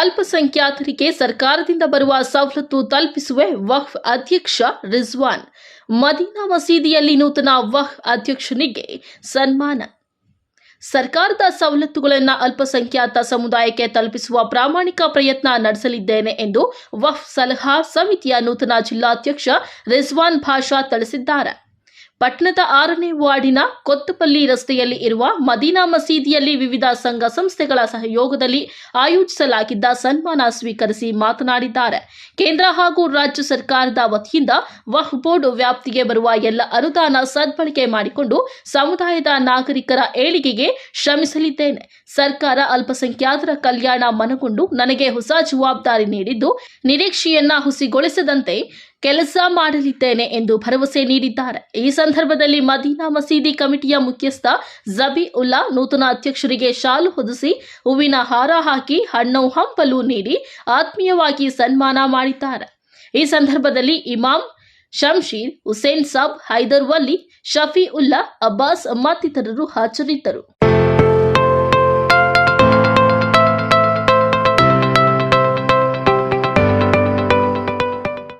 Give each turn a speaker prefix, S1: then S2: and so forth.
S1: ಅಲ್ಪಸಂಖ್ಯಾತರಿಗೆ ಸರ್ಕಾರದಿಂದ ಬರುವ ಸವಲತ್ತು ತಲುಪಿಸುವೆ ವಕ್ಫ್ ಅಧ್ಯಕ್ಷ ರಿಜ್ವಾನ್. ಮದೀನಾ ಮಸೀದಿಯಲ್ಲಿ ನೂತನ ವಕ್ಫ್ ಅಧ್ಯಕ್ಷನಿಗೆ ಸನ್ಮಾನ. ಸರ್ಕಾರದ ಸವಲತ್ತುಗಳನ್ನು ಅಲ್ಪಸಂಖ್ಯಾತ ಸಮುದಾಯಕ್ಕೆ ತಲುಪಿಸುವ ಪ್ರಾಮಾಣಿಕ ಪ್ರಯತ್ನ ನಡೆಸಲಿದ್ದೇನೆ ಎಂದು ವಫ್ ಸಲಹಾ ಸಮಿತಿಯ ನೂತನ ಜಿಲ್ಲಾಧ್ಯಕ್ಷ ರಿಜ್ವಾನ್ ಭಾಷಾ ತಿಳಿಸಿದ್ದಾರೆ. ಪಟ್ಟಣದ ಆರನೇ ವಾರ್ಡಿನ ಕೊತ್ತಪಲ್ಲಿ ರಸ್ತೆಯಲ್ಲಿ ಇರುವ ಮದೀನಾ ಮಸೀದಿಯಲ್ಲಿ ವಿವಿಧ ಸಂಘ ಸಂಸ್ಥೆಗಳ ಸಹಯೋಗದಲ್ಲಿ ಆಯೋಜಿಸಲಾಗಿದ್ದ ಸನ್ಮಾನ ಸ್ವೀಕರಿಸಿ ಮಾತನಾಡಿದ್ದಾರೆ. ಕೇಂದ್ರ ಹಾಗೂ ರಾಜ್ಯ ಸರ್ಕಾರದ ವತಿಯಿಂದ ವಹ್ ಬೋರ್ಡ್ ವ್ಯಾಪ್ತಿಗೆ ಬರುವ ಎಲ್ಲ ಅನುದಾನ ಸದ್ಬಳಕೆ ಮಾಡಿಕೊಂಡು ಸಮುದಾಯದ ನಾಗರಿಕರ ಏಳಿಗೆಗೆ ಶ್ರಮಿಸಲಿದ್ದೇನೆ. ಸರ್ಕಾರ ಅಲ್ಪಸಂಖ್ಯಾತರ ಕಲ್ಯಾಣ ಮನಗೊಂಡು ನನಗೆ ಹೊಸ ಜವಾಬ್ದಾರಿ ನೀಡಿದ್ದು, ನಿರೀಕ್ಷೆಯನ್ನ ಹುಸಿಗೊಳಿಸದಂತೆ ಕೆಲಸ ಮಾಡಲಿದ್ದೇನೆ ಎಂದು ಭರವಸೆ ನೀಡಿದ್ದಾರೆ. ಈ ಸಂದರ್ಭದಲ್ಲಿ ಮದೀನಾ ಮಸೀದಿ ಕಮಿಟಿಯ ಮುಖ್ಯಸ್ಥ ಜಬಿ ಉಲ್ಲಾ ನೂತನ ಅಧ್ಯಕ್ಷರಿಗೆ ಶಾಲು ಹೊದಿಸಿ ಹೂವಿನ ಹಾರ ಹಾಕಿ ಹಣ್ಣು ಹಂಪಲು ನೀಡಿ ಆತ್ಮೀಯವಾಗಿ ಸನ್ಮಾನ ಮಾಡಿದ್ದಾರೆ. ಈ ಸಂದರ್ಭದಲ್ಲಿ ಇಮಾಮ್ ಶಂಶೀರ್, ಹುಸೇನ್ ಸಾಬ್, ಹೈದರ್ ವಲ್ಲಿ ಶಫಿ ಉಲ್ಲಾ ಅಬ್ಬಾಸ್ ಮತ್ತಿತರರು ಹಾಜರಿದ್ದರು.